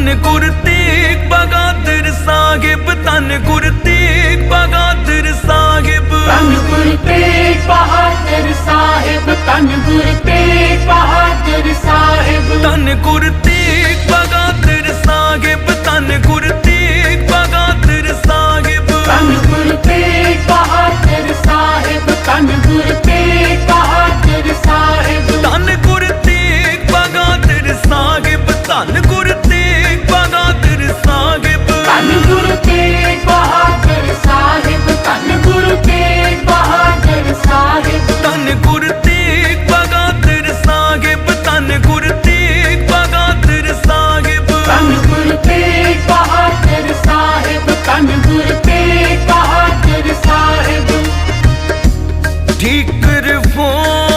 तन गुरतेग बगादर साहिब तन गुरतेग बगादर साहिब। तन गुरतेग बहादुर साहिब तन गुरतेग बहादुर साहिब। तन गुरतेग बगादर साहिब तन गुरतेग बगादर साहिब। तन गुरतेग बहादुर साहिब तन गुरतेग बहादुर साहिब। तन गुरतेग बगादर साहिब तन ठीक फ़ोन